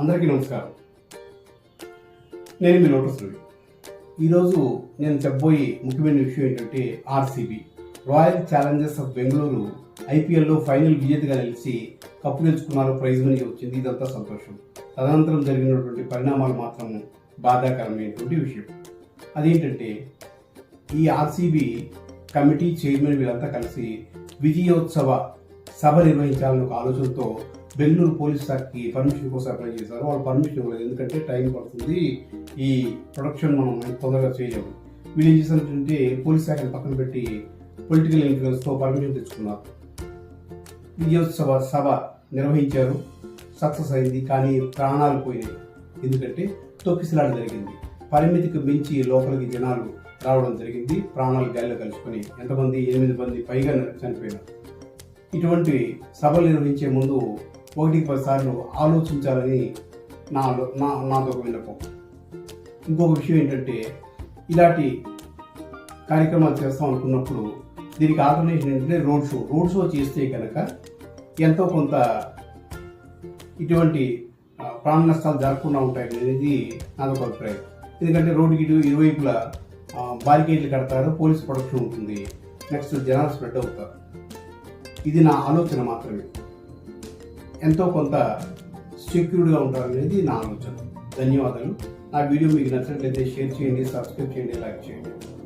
అందరికీ నమస్కారం. నేను మీ లోటస్ రవి. ఈరోజు నేను చెప్పబోయే ముఖ్యమైన విషయం ఏంటంటే RCB. Royal challengers of Bengaluru ఐపీఎల్లో ఫైనల్ విజేతగా నిలిచి కప్పు గెలుచుకున్నారు ప్రైజ్ మనీ వచ్చింది. ఇదంతా సంతోషం. తదనంతరం జరిగినటువంటి పరిణామాలు మాత్రం బాధాకరమైనటువంటి విషయం. అదేంటంటే ఈ ఆర్సీబీ కమిటీ చైర్మన్ వీళ్ళంతా కలిసి విజయోత్సవ సభ నిర్వహించాలని ఒక ఆలోచనతో బెంగళూరు పోలీస్ శాఖకి పర్మిషన్ కోసం అప్లై చేశారు. వాళ్ళు పర్మిషన్ ఇవ్వలేదు. ఎందుకంటే టైం పడుతుంది. ఈ ప్రొడక్షన్ మనం తొందరగా చేయలేము. వీళ్ళు ఏం చేశారంటే పోలీస్ శాఖను పక్కన పెట్టి పొలిటికల్ ఇన్ఫ్లుయెన్స్తో పర్మిషన్ తెచ్చుకున్నారు. విజయోత్సవ సభ నిర్వహించారు. సక్సెస్ అయింది. కానీ ప్రాణాలు పోయినాయి. ఎందుకంటే తొక్కిసలాట జరిగింది. పరిమితికి మించి లోపలికి జనాలు రావడం జరిగింది. ప్రాణాలు గాలిలో కలుసుకొని ఎంతమంది? ఎనిమిది మంది పైగా చనిపోయినారు. ఇటువంటి సభలు నిర్వహించే ముందు ఒకటి పది సార్లు ఆలోచించాలని నా నా నాతో ఒక విన్నపం. ఇంకొక విషయం ఏంటంటే ఇలాంటి కార్యక్రమాలు చేస్తాం అనుకున్నప్పుడు దీనికి ఆల్టర్నేషన్ ఏంటంటే రోడ్ షో. రోడ్ షో చేస్తే కనుక ఎంతో కొంత ఇటువంటి ప్రాణ నష్టాలు జరగకుండా ఉంటాయి అనేది నాదొక అభిప్రాయం. ఎందుకంటే రోడ్డుకి ఇటు ఇరువైపులా బారికేడ్లు కడతారు పోలీస్ ప్రొటెక్షన్ ఉంటుంది. నెక్స్ట్ జనాలు స్ప్రెడ్ అవుతారు. ఇది నా ఆలోచన మాత్రమే. ఎంతో కొంత సెక్యూర్డ్గా ఉంటారనేది నా ఆలోచన. ధన్యవాదాలు. నా వీడియో మీకు నచ్చినట్లయితే షేర్ చేయండి సబ్స్క్రైబ్ చేయండి లైక్ చేయండి.